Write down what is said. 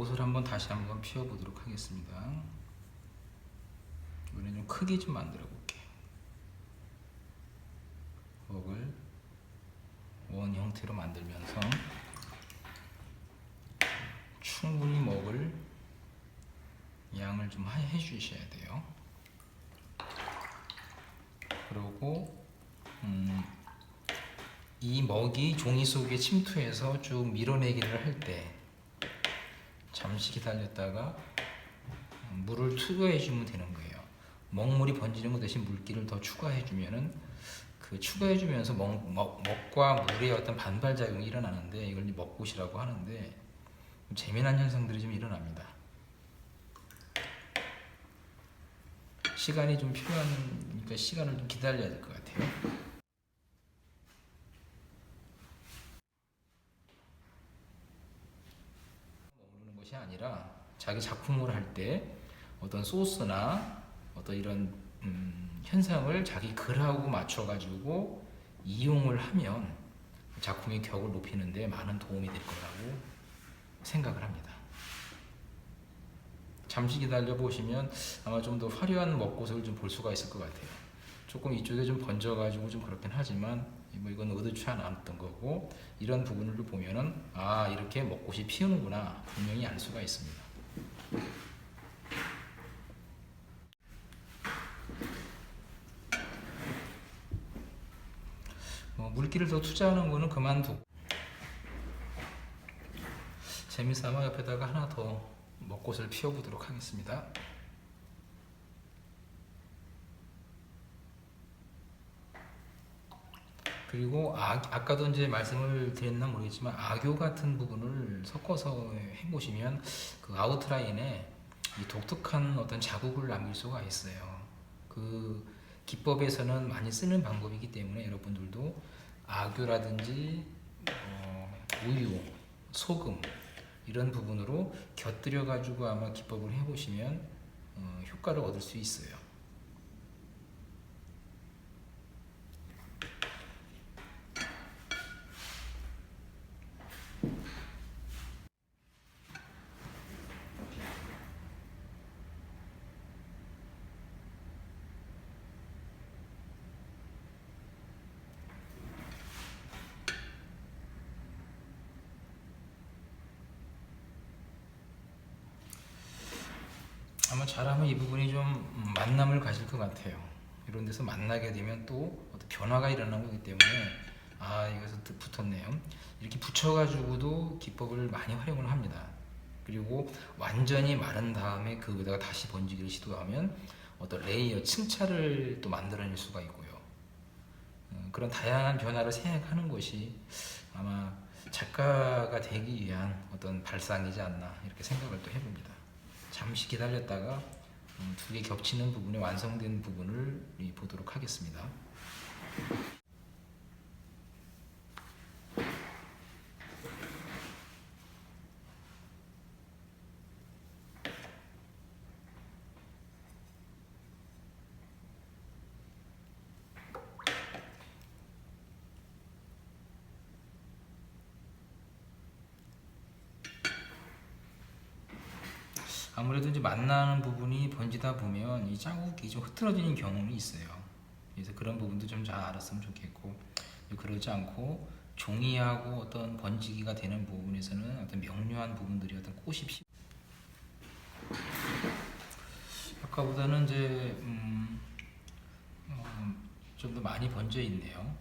먹꽃을 한번 다시 한번 피워보도록 하겠습니다. 이번엔 좀 크게 좀 만들어 볼게요. 먹을 원 형태로 만들면서 충분히 먹을 양을 좀 하- 해주셔야 돼요. 그리고 음, 이 먹이 종이 속에 침투해서 쭉 밀어내기를 할 때 잠시 기다렸다가 물을 투여해 주면 되는 거예요. 먹물이 번지는 것 대신 물기를 더 추가해 주면은 그 추가해 주면서 먹, 먹, 먹과 물의 어떤 반발 작용이 일어나는데 이걸 이제 먹꽃이라고 하는데 재미난 현상들이 좀 일어납니다. 시간이 좀 필요한 그러니까 시간을 좀 기다려야 될 것 같아요. 머무르는 것이 아니라 자기 작품을 할 때 어떤 소스나 어떤 이런 음, 현상을 자기 글하고 맞춰가지고 이용을 하면 작품의 격을 높이는 데 많은 도움이 될 거라고 생각을 합니다. 잠시 기다려 보시면 아마 좀 더 화려한 먹꽃을 좀 볼 수가 있을 것 같아요. 조금 이쪽에 좀 번져가지고 좀 그렇긴 하지만 뭐 이건 의도치 않았던 거고 이런 부분을 보면은 아 이렇게 먹꽃이 피우는구나 분명히 알 수가 있습니다. 뭐 물기를 더 투자하는 거는 그만두고 재미삼아 옆에다가 하나 더 먹꽃을 피워보도록 하겠습니다. 그리고 아, 아까도 이제 말씀을 드렸나 모르겠지만 악교 같은 부분을 섞어서 해보시면 그 아웃라인에 이 독특한 어떤 자국을 남길 수가 있어요. 그 기법에서는 많이 쓰는 방법이기 때문에 여러분들도 악교라든지 어, 우유, 소금 이런 부분으로 곁들여 가지고 아마 기법을 해보시면 어, 효과를 얻을 수 있어요. 아마 잘하면 이 부분이 좀 음, 만남을 가질 것 같아요. 이런 데서 만나게 되면 또 어떤 변화가 일어나는 거기 때문에 아 이것서 붙었네요. 이렇게 붙여가지고도 기법을 많이 활용을 합니다. 그리고 완전히 마른 다음에 그 위에다가 다시 번지기를 시도하면 어떤 레이어 층차를 또 만들어낼 수가 있고요. 음, 그런 다양한 변화를 생각하는 것이 아마 작가가 되기 위한 어떤 발상이지 않나 이렇게 생각을 또 해봅니다. 잠시 기다렸다가 음, 두개 겹치는 부분에 완성된 부분을 이 보도록 하겠습니다. 아무래도 이제 만나는 부분이 번지다 보면 이 자국이 좀 흐트러지는 경우는 있어요. 그래서 그런 부분도 좀 잘 알았으면 좋겠고 그러지 않고 종이하고 어떤 번지기가 되는 부분에서는 어떤 명료한 부분들이 어떤 꽃이 피. 아까보다는 이제 음, 어, 좀더 많이 번져 있네요.